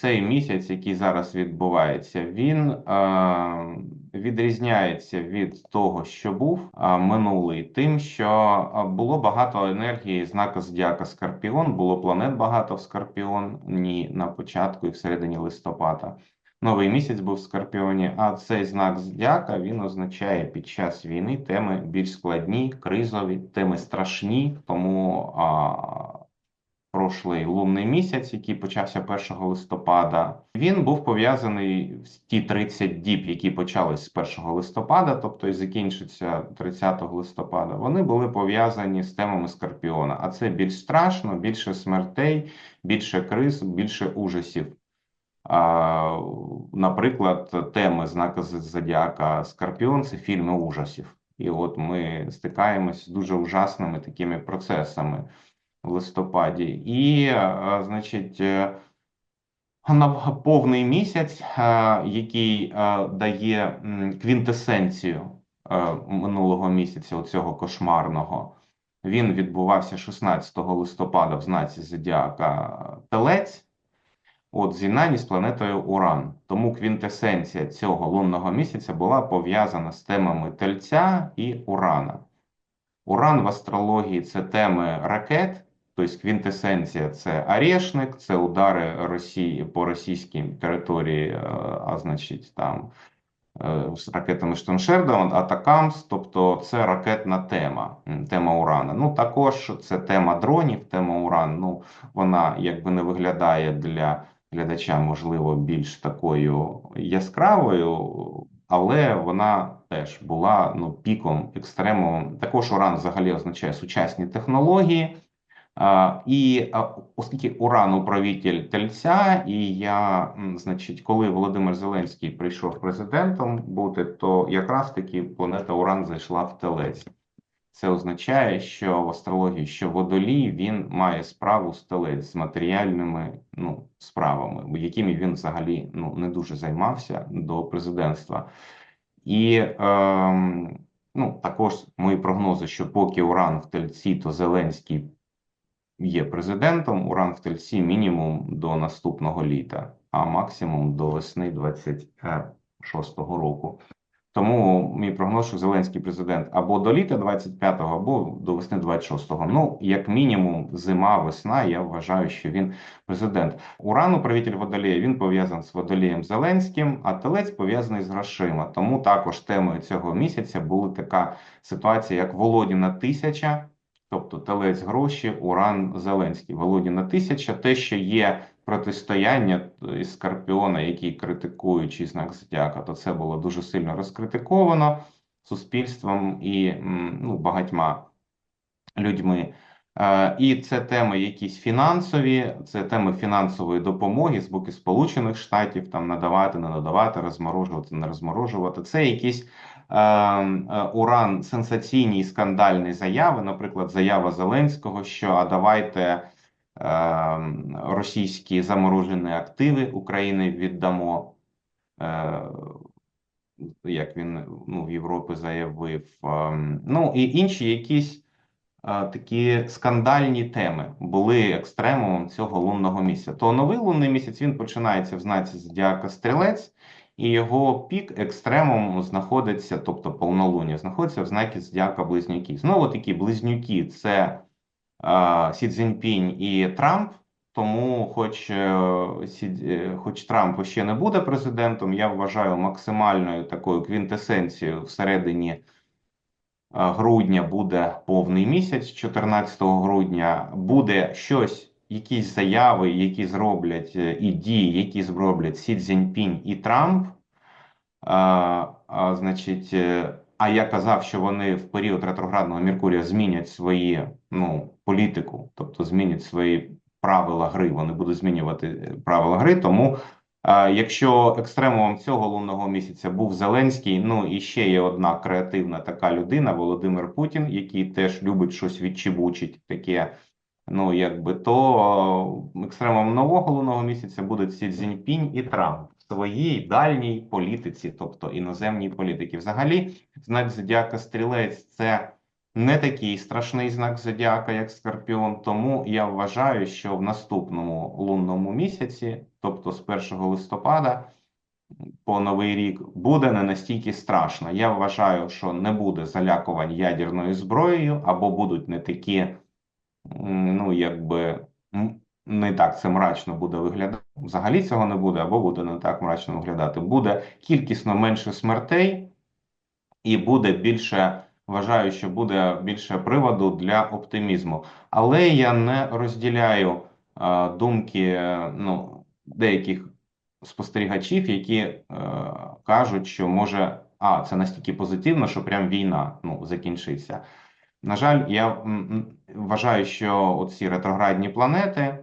цей місяць, який зараз відбувається, він е, відрізняється від того, що був е, минулий, тим, що е, було багато енергії знака Зодіака Скорпіон, було планет багато в Скорпіоні на початку і всередині листопада. Новий місяць був в Скорпіоні, а цей знак Зодіака він означає під час війни теми більш складні, кризові, теми страшні, тому а, прошлий лунний місяць, який почався 1 листопада, він був пов'язаний з ті 30 діб, які почались з 1 листопада, тобто і закінчиться 30 листопада. Вони були пов'язані з темами Скорпіона. А це більш страшно, більше смертей, більше криз, більше ужасів. А, Наприклад, теми знака Зодіака Скорпіон це фільми ужасів. І от ми стикаємось з дуже ужасними такими процесами в листопаді. І, значить, е, на повний місяць, який дає квінтесенцію минулого місяця, цього кошмарного, він відбувався 16 листопада в знаці Зодіака Телець. От з'єднанні з планетою Уран. Тому квінтесенція цього лунного місяця була пов'язана з темами Тельця і Урана. Уран в астрології це теми ракет, тобто квінтесенція це Орешник, це удари Росії по російській території, е, а значить, там е, з ракетами Штоншерда, Атакамс, тобто це ракетна тема, тема Урана. Ну також це тема дронів, тема Уран. Ну вона якби не виглядає для глядача, можливо, більш такою яскравою, але вона теж була ну, піком екстремумом. Також уран взагалі означає сучасні технології. І оскільки уран управитель тельця, і я, значить, коли Володимир Зеленський прийшов президентом бути, то якраз таки планета Уран зайшла в телець. Це означає, що в астрології, що водолій він має справу з телець з матеріальними ну, справами, якими він взагалі ну, не дуже займався до президентства. І е, ну, також мої прогнози, що поки Уран в Тельці, то Зеленський є президентом, Уран в Тельці мінімум до наступного літа, а максимум до весни 26-го року. Тому мій прогноз, що Зеленський президент або до літа 25-го, або до весни 26-го. Ну, як мінімум, зима, весна. Я вважаю, що він президент. Уран, управитель водолія, він пов'язаний з водолієм Зеленським, а телець пов'язаний з грошима. Тому також темою цього місяця була така ситуація, як Володіна тисяча. Тобто телець гроші, Уран Зеленський, Володіна тисяча, те, що є протистояння із Скорпіона, який критикуючий знак Зодіака, то це було дуже сильно розкритиковано суспільством і ну, багатьма людьми. І це теми якісь фінансові, це теми фінансової допомоги з боку Сполучених Штатів, там надавати, не надавати, розморожувати, не розморожувати. Це якісь е, е, уран сенсаційні і скандальні заяви, наприклад, заява Зеленського, що а давайте Ем, російські заморожені активи України віддамо, е, як він ну, в Європі заявив. Ем, ну і інші якісь е, такі скандальні теми були екстремумом цього лунного місяця. То новий лунний місяць він починається в знаці Зодіака Стрілець. І його пік екстремум знаходиться, тобто повнолуння, знаходиться в знакі Зодіака Близнюки. Знову такі близнюки це Сі Цзіньпінь і Трамп. Тому, хоч е, е, хоч Трамп ще не буде президентом, я вважаю максимальною такою квінтесенцією всередині е, грудня буде повний місяць, 14 грудня буде щось, якісь заяви, які зроблять і дії, які зроблять Сі Цзіньпінь і Трамп. А, а, Значить, а я казав, що вони в період ретроградного Меркурія змінять свої ну, політику, тобто змінять свої правила гри. Вони будуть змінювати е, правила гри. Тому, е, якщо екстремумом цього лунного місяця був Зеленський, ну і ще є одна креативна така людина, Володимир Путін, який теж любить щось відчебучить таке. Ну, якби то екстремом нового лунного місяця буде Сі Цзіньпінь і Трамп в своїй дальній політиці, тобто іноземній політики. Взагалі, знак Зодіака Стрілець це не такий страшний знак Зодіака, як Скорпіон. Тому я вважаю, що в наступному лунному місяці тобто з 1 листопада по новий рік, буде не настільки страшно. Я вважаю, що не буде залякувань ядерною зброєю, або будуть не такі, ну якби не так це мрачно буде виглядати. Взагалі цього не буде, або буде не так мрачно виглядати. Буде кількісно менше смертей, і буде більше. Вважаю, що буде більше приводу для оптимізму, але я не розділяю е, думки ну, деяких спостерігачів, які е, кажуть, що може, а це настільки позитивно, що прям війна ну, закінчиться. На жаль, я вважаю, що оці ретроградні планети.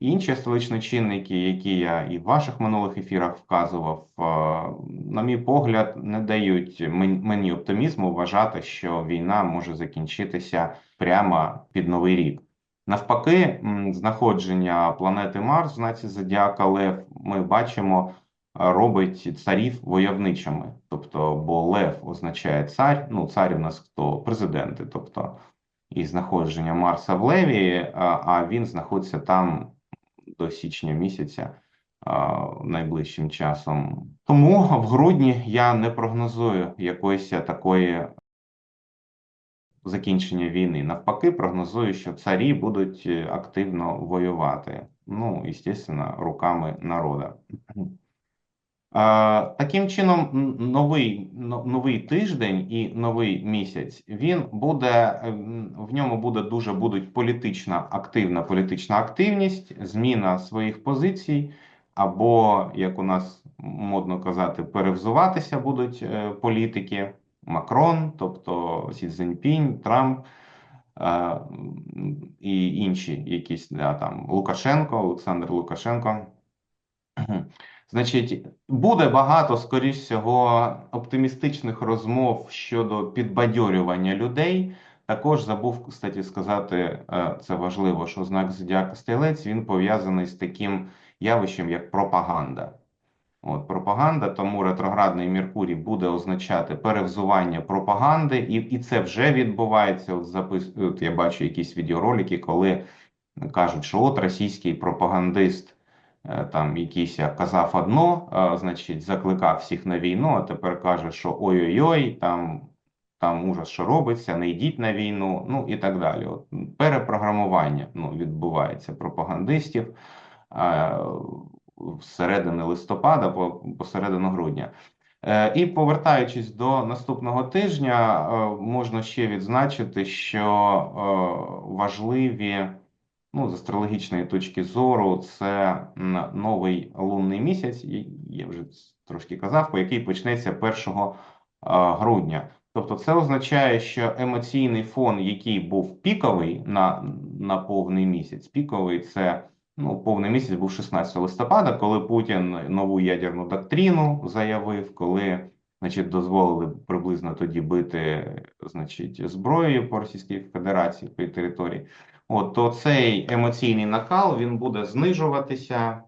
Інші астрологічні чинники, які я і в ваших минулих ефірах вказував, е, на мій погляд, не дають мені оптимізму вважати, що війна може закінчитися прямо під Новий рік. Навпаки, знаходження планети Марс в знаці Зодіака Лев ми бачимо, робить царів войовничими. Тобто, бо Лев означає цар, ну цар у нас хто президенти, тобто і знаходження Марса в Леві, а він знаходиться там до січня місяця найближчим часом. Тому в грудні я не прогнозую якоїсь такої закінчення війни. Навпаки, прогнозую, що царі будуть е, активно воювати. Ну, звісно, руками народу. Е, Таким чином, новий, новий тиждень і новий місяць він буде ем, в ньому буде дуже будуть політична активна політична активність, зміна своїх позицій, або як у нас модно казати, перевзуватися будуть е, політики. Макрон, тобто Сі Цзіньпінь, Трамп е, і інші якісь да, там Лукашенко, Олександр Лукашенко. Значить, буде багато, скоріш всього, оптимістичних розмов щодо підбадьорювання людей. Також забув, кстати, сказати, е, це важливо, що знак Зодіака Стрілець він пов'язаний з таким явищем, як пропаганда. От пропаганда, тому ретроградний Меркурій буде означати перевзування пропаганди, і, і це вже відбувається. От запис, от я бачу якісь відеоролики, коли кажуть, що от російський пропагандист там якийсь казав одно, е, значить, закликав всіх на війну, а тепер каже, що ой-ой-ой, там, там ужас, що робиться, не йдіть на війну, ну і так далі. От перепрограмування ну, відбувається пропагандистів. е, Всередини листопада, посередину грудня. Е, І повертаючись до наступного тижня, е, можна ще відзначити, що е, важливі, ну, з астрологічної точки зору, це новий лунний місяць, я вже трошки казав, по який почнеться 1 е, грудня. Тобто, це означає, що емоційний фон, який був піковий на, на повний місяць, піковий це. Ну, повний місяць був 16 листопада, коли Путін нову ядерну доктрину заявив, коли значить, дозволили приблизно тоді бити значить, зброєю по Російській Федерації по території. От то цей емоційний накал він буде знижуватися,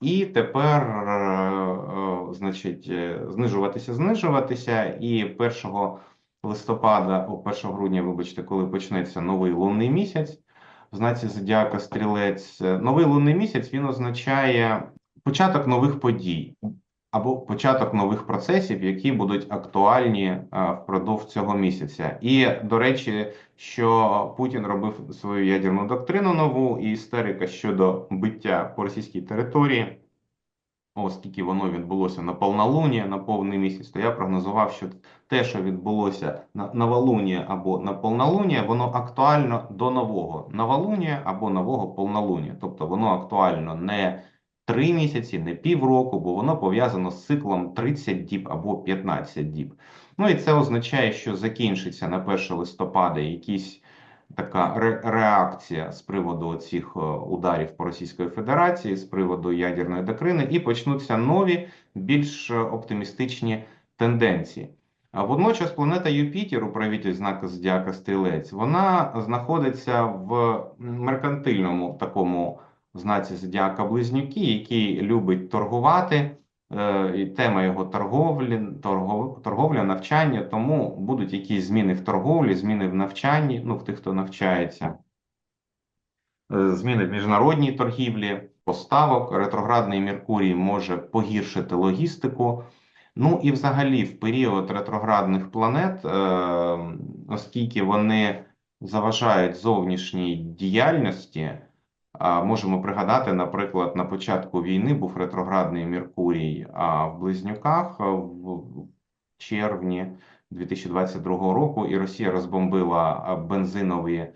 і тепер, е, е, значить, е, знижуватися, знижуватися, і 1 листопада, о 1 грудня, вибачте, коли почнеться новий лунний місяць в знаці Зодіака Стрілець. Новий лунний місяць він означає початок нових подій або початок нових процесів, які будуть актуальні е, впродовж цього місяця. І до речі, що Путін робив свою ядерну доктрину нову і істерика щодо биття по російській території. Оскільки воно відбулося на повнолуння, на повний місяць, то я прогнозував, що те, що відбулося на новолуння або на повнолуння, воно актуально до нового новолуння або нового повнолуння. Тобто воно актуально не три місяці, не півроку, бо воно пов'язано з циклом 30 діб або 15 діб. Ну і це означає, що закінчиться на 1 листопада якісь така ре реакція з приводу цих е, ударів по Російської Федерації, з приводу ядерної доктрини, і почнуться нові, більш е, оптимістичні тенденції. А водночас планета Юпітер, управитель знака Зодіака Стрілець, вона знаходиться в меркантильному такому знаці Зодіака Близнюки, який любить торгувати. Е, і тема його торговлі, торгов, торговля, навчання, тому будуть якісь зміни в торговлі, зміни в навчанні, ну, в тих, хто навчається, е, зміни в міжнародній торгівлі. поставок. Ретроградний Меркурій може погіршити логістику. Ну і взагалі, в період ретроградних планет, е, оскільки вони заважають зовнішній діяльності, можемо пригадати, наприклад, на початку війни був ретроградний Меркурій в Близнюках в червні 2022 року, і Росія розбомбила бензинові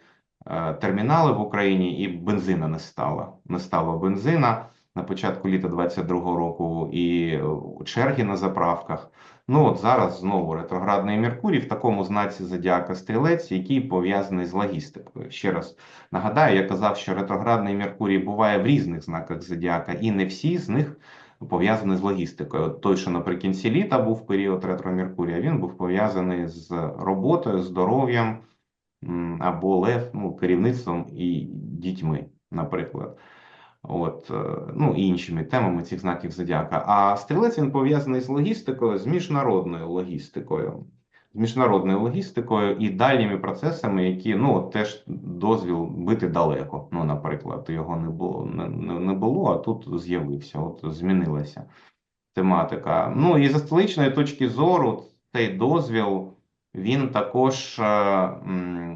е, термінали в Україні, і бензина не стало. Не стало бензина на початку літа 22 року, і е, черги на заправках. Ну от зараз знову ретроградний Меркурій в такому знаці зодіака стрілець, який пов'язаний з логістикою. Ще раз нагадаю, я казав, що ретроградний Меркурій буває в різних знаках зодіака, і не всі з них пов'язані з логістикою. От той, що наприкінці літа був період ретро Меркурія, він був пов'язаний з роботою, здоров'ям або лев, ну, керівництвом і дітьми, наприклад. От, е, ну іншими темами цих знаків зодіака. А стрілець він пов'язаний з логістикою, з міжнародною логістикою, з міжнародною логістикою і дальніми процесами, які ну теж дозвіл бити далеко. Ну, наприклад, його не було не, не було, а тут з'явився. От змінилася тематика. Ну і з столичної точки зору, цей дозвіл. Він також е,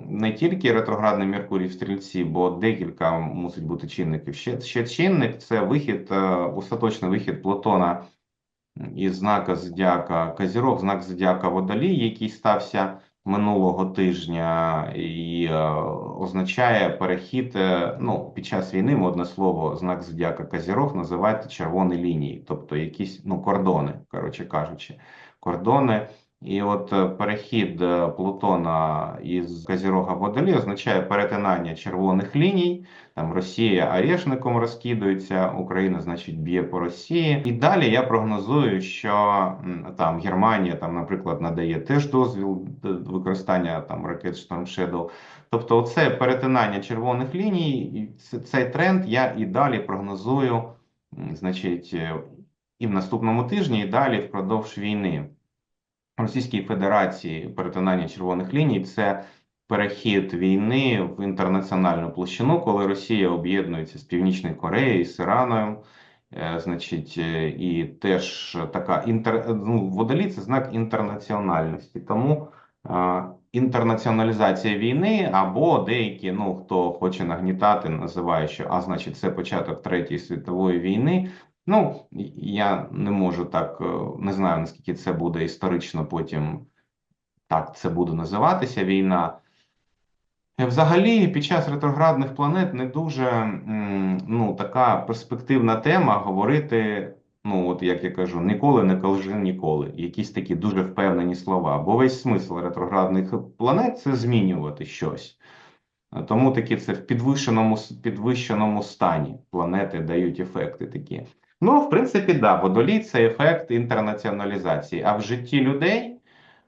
не тільки ретроградний Меркурій в стрільці, бо декілька мусить бути чинників. Ще, ще чинник це вихід, е, остаточний вихід Плутона із знака Зодіака Козірог, знак Зодіака Водолій, який стався минулого тижня, і е, означає перехід. Ну, під час війни модне слово знак Зодіака Козірог називають червоні лінії, тобто якісь ну кордони, коротше кажучи, кордони. І от е, перехід е, Плутона із Козірога в Водолій означає перетинання червоних ліній. Там Росія орешником розкидується, Україна, значить, б'є по Росії. І далі я прогнозую, що там Германія, там, наприклад, надає теж дозвіл д- використання там ракет Shadow. Тобто, це перетинання червоних ліній, і цей тренд я і далі прогнозую, значить, е, і в наступному тижні, і далі впродовж війни. Російській Федерації перетинання червоних ліній це перехід війни в інтернаціональну площину, коли Росія об'єднується з Північною Кореєю, з Іраною. Е, Значить, е, і теж така інтер... ну, водолій це знак інтернаціональності. Тому е, інтернаціоналізація війни або деякі, ну хто хоче нагнітати, називає, що а значить, це початок Третьої світової війни. Ну, я не можу так, е, не знаю, наскільки це буде історично потім так це буде називатися війна. Е, Взагалі, під час ретроградних планет не дуже ну, така перспективна тема говорити, ну, от як я кажу, ніколи не кажи ніколи. Якісь такі дуже впевнені слова. Бо весь смисл ретроградних планет це змінювати щось. Е, Тому таки це в підвищеному, підвищеному стані планети дають ефекти такі. Ну, в принципі, да, водолій це ефект інтернаціоналізації. А в житті людей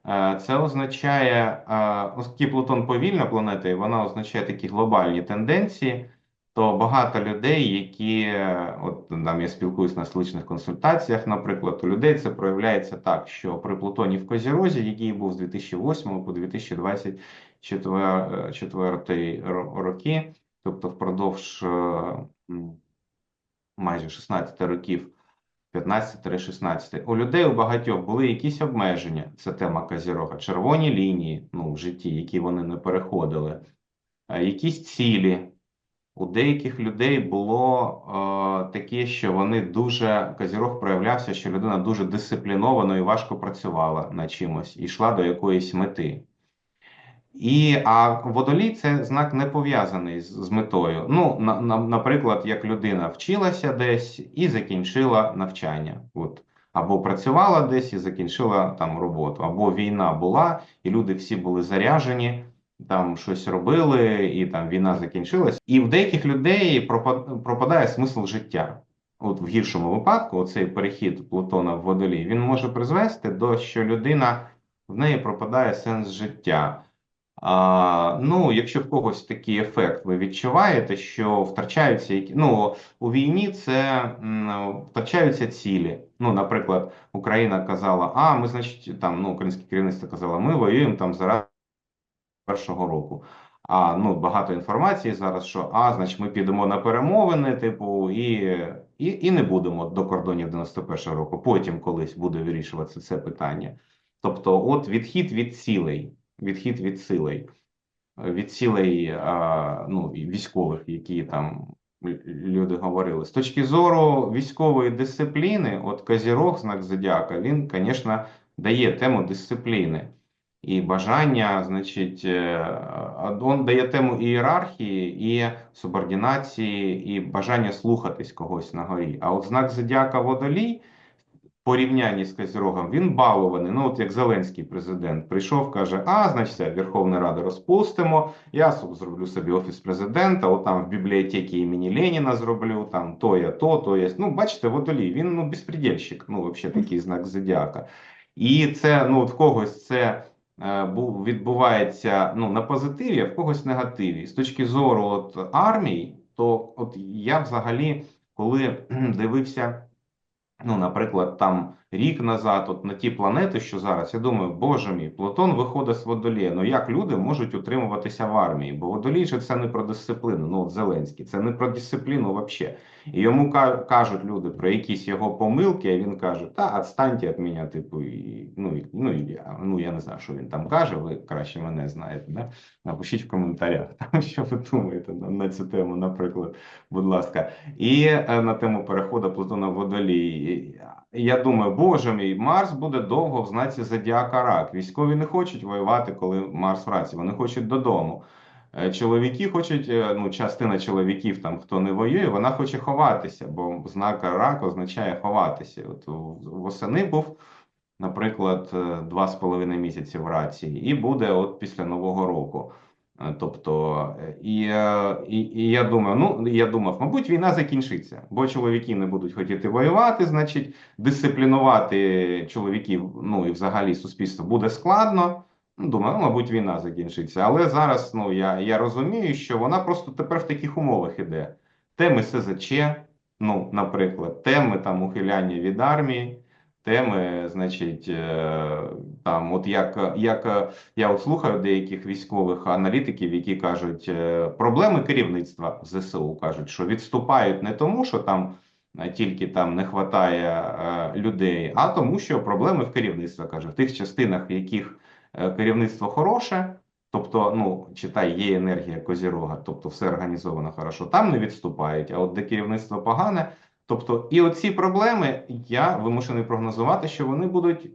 е, це означає, е, оскільки Плутон повільна планета, і вона означає такі глобальні тенденції, то багато людей, які, е, от там я спілкуюсь на сличних консультаціях, наприклад, у людей це проявляється так, що при Плутоні в Козірозі, який був з 2008 по 2024 роки, тобто впродовж майже 16 років, 15-16, у людей у багатьох були якісь обмеження. Це тема Козірога, червоні лінії ну, в житті, які вони не переходили, е, якісь цілі. У деяких людей було е, таке, що вони дуже Козірог проявлявся, що людина дуже дисципліновано і важко працювала над чимось і йшла до якоїсь мети. І а водолій це знак не пов'язаний з, з метою. Ну, на, на, наприклад, як людина вчилася десь і закінчила навчання, от або працювала десь і закінчила там роботу, або війна була, і люди всі були заряжені, там щось робили, і там війна закінчилась. І в деяких людей пропа- пропадає смисл життя. От в гіршому випадку, оцей перехід Плутона в водолій, він може призвести до що людина в неї пропадає сенс життя. А, ну, якщо в когось такий ефект ви відчуваєте, що втрачаються які ну у війні це втрачаються цілі. Ну, наприклад, Україна казала, а ми, значить, там ну українське керівництво казало, ми воюємо там заради першого року. А ну багато інформації зараз, що а, значить, ми підемо на перемовини, типу, і, і, і не будемо до кордонів 91-го року. Потім колись буде вирішуватися це питання. Тобто, от відхід від цілей, відхід від силей, від цілей а, ну, військових, які там люди говорили. З точки зору військової дисципліни, от Козірог, знак Зодіака, він, звісно, дає тему дисципліни і бажання, значить, він дає тему ієрархії, і субординації, і бажання слухатись когось на горі. А от знак Зодіака Водолій порівнянні з Козірогом, він балований. Ну, от як Зеленський президент прийшов, каже: А, значить, Верховна Рада розпустимо. Я зроблю собі офіс президента. От в бібліотеці імені Леніна зроблю, там то я, то, то я. Ну, бачите, водолій, він ну безпредельщик, ну, взагалі такий знак зодіака. І це ну, в когось це. Е, відбувається ну на позитиві, а в когось негативі. З точки зору от армії, то от я взагалі коли дивився Ну, наприклад, там рік назад, от на ті планети, що зараз, я думаю, боже мій, Плутон виходить з водолія. Ну як люди можуть утримуватися в армії? Бо водолій же це не про дисципліну. Ну от Зеленський, це не про дисципліну взагалі. І йому кажуть люди про якісь його помилки, а він каже: Та відстаньте від мене, типу, і, ну і ну і ну я не знаю, що він там каже. Ви краще мене знаєте. Да? Напишіть в коментарях, там, що ви думаєте на, на цю тему, наприклад, будь ласка, і е, на тему переходу Плутона в водолій. Я думаю, боже мій, Марс буде довго в знаці Зодіака Рак. Військові не хочуть воювати, коли Марс в раці. Вони хочуть додому. Е, чоловіки хочуть, е, ну, частина чоловіків, там хто не воює, вона хоче ховатися, бо знак рак означає ховатися. От восени був, наприклад, е, два з половиною місяці в рації, і буде от після Нового року. Тобто, і і, і я думаю, ну я думав, мабуть, війна закінчиться, бо чоловіки не будуть хотіти воювати, значить, дисциплінувати чоловіків, ну і взагалі суспільство буде складно. Ну, думаю, ну, мабуть, війна закінчиться. Але зараз ну, я я розумію, що вона просто тепер в таких умовах іде. Теми СЗЧ, ну, наприклад, теми там ухиляння від армії, теми, значить, е, там, от як як я от слухаю деяких військових аналітиків, які кажуть, е, проблеми керівництва ЗСУ кажуть, що відступають не тому, що там. Е, тільки там не вистачає людей, а тому, що проблеми в керівництві каже в тих частинах, в яких Е, керівництво хороше, тобто, ну, читай, є енергія Козірога, тобто все організовано хорошо, там не відступають, а от де керівництво погане. Тобто, і оці проблеми я вимушений прогнозувати, що вони будуть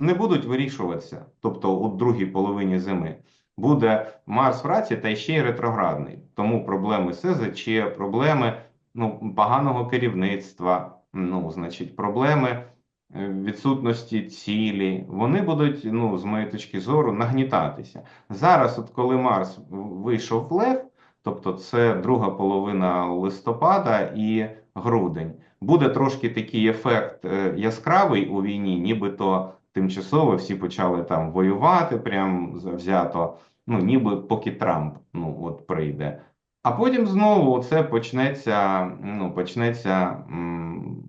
не будуть вирішуватися. Тобто, у другій половині зими буде Марс в раці та ще й ретроградний. Тому проблеми СЗЧ, проблеми ну, поганого керівництва, ну, значить, проблеми Е, відсутності цілі, вони будуть, ну, з моєї точки зору, нагнітатися. Зараз, от коли Марс вийшов в Лев, тобто це друга половина листопада і грудень, буде трошки такий ефект е, яскравий у війні, нібито тимчасово всі почали там воювати, прям завзято, ну, ніби поки Трамп ну, от прийде. А потім знову це почнеться, ну, почнеться м,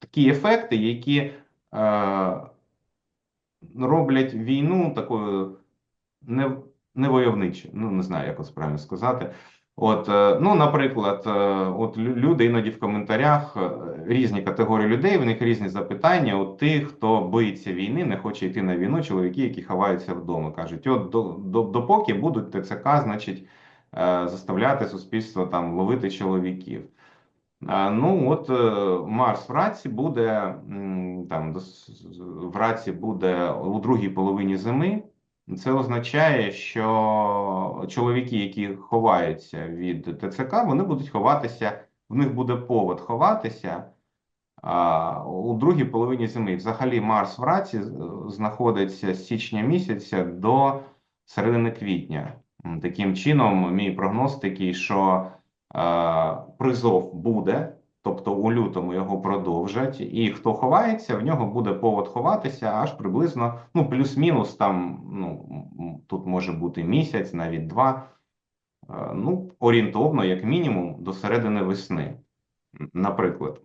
такі ефекти, які Е, роблять війну такою не, не войовничою, ну не знаю, як це правильно сказати. От, е, ну, наприклад, е, от люди іноді в коментарях різні категорії людей, в них різні запитання. От тих, хто боїться війни, не хоче йти на війну, чоловіки, які ховаються вдома, кажуть: от до, до, допоки будуть ТЦК, значить, заставляти суспільство там ловити чоловіків. Ну, от е, Марс в раці буде там в раці буде у другій половині зими. Це означає, що чоловіки, які ховаються від ТЦК, вони будуть ховатися, в них буде повод ховатися а, у другій половині зими. Взагалі, Марс в раці знаходиться з січня місяця до середини квітня. Таким чином, мій прогноз такий, що призов буде, тобто у лютому його продовжать, і хто ховається, в нього буде повод ховатися аж приблизно, ну, плюс-мінус там, ну, тут може бути місяць, навіть два. Ну, орієнтовно, як мінімум, до середини весни. Наприклад,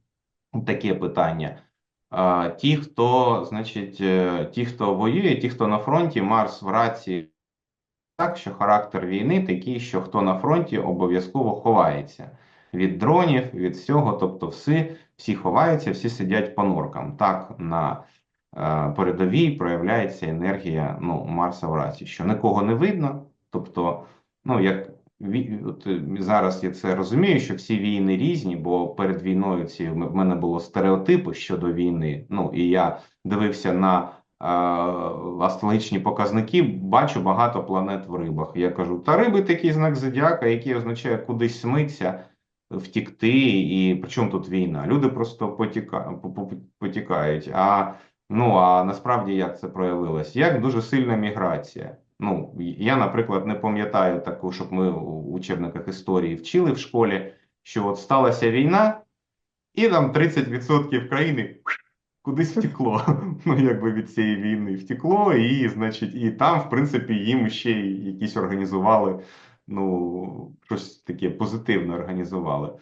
таке питання. Ті, хто, значить, е, ті, хто воює, ті, хто на фронті, Марс в раці так, що характер війни такий, що хто на фронті обов'язково ховається від дронів, від всього. Тобто, всі, всі ховаються, всі сидять по норкам. Так на е, передовій проявляється енергія ну, Марса в раці, що нікого не видно. Тобто, ну як от, е, зараз я це розумію, що всі війни різні, бо перед війною ці в мене було стереотипи щодо війни. Ну і я дивився на е, астрологічні показники, бачу багато планет в рибах. Я кажу, та риби такий знак зодіака, який означає кудись смитися, втікти, і при чому тут війна? Люди просто потіка, по- по- потікають. А ну а насправді як це проявилось? Як дуже сильна міграція. Ну, я, наприклад, не пам'ятаю таку, щоб ми у учебниках історії вчили в школі, що от сталася війна, і там 30% країни кудись втекло. Ну, якби від цієї війни втекло, і, значить, і там, в принципі, їм ще якісь організували, ну, щось таке позитивне організували.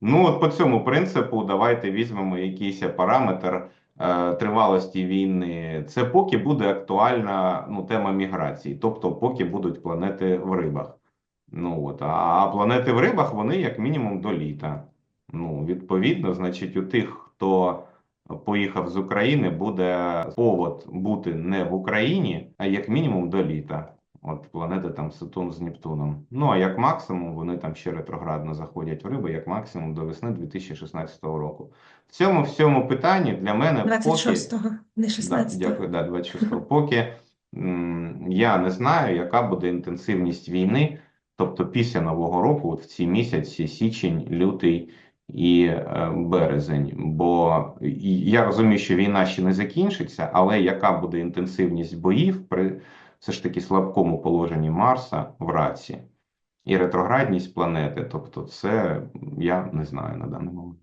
Ну, от по цьому принципу, давайте візьмемо якийсь параметр е, тривалості війни. Це поки буде актуальна ну, тема міграції, тобто поки будуть планети в рибах. Ну от, а планети в рибах вони як мінімум до літа. Ну, відповідно, значить, у тих, хто поїхав з України, буде повод бути не в Україні, а як мінімум до літа. От планети там Сатурн з Нептуном. Ну а як максимум вони там ще ретроградно заходять в риби, як максимум до весни 2016 року. В цьому всьому питанні для мене поки 26-го, не Да, 16-го. дякую, да, 26 Поки м, я не знаю, яка буде інтенсивність війни, тобто після Нового року, от в ці місяці, січень, лютий і е, березень. Бо я розумію, що війна ще не закінчиться, але яка буде інтенсивність боїв при все ж таки слабкому положенні Марса в раці і ретроградність планети, тобто це я не знаю на даний момент.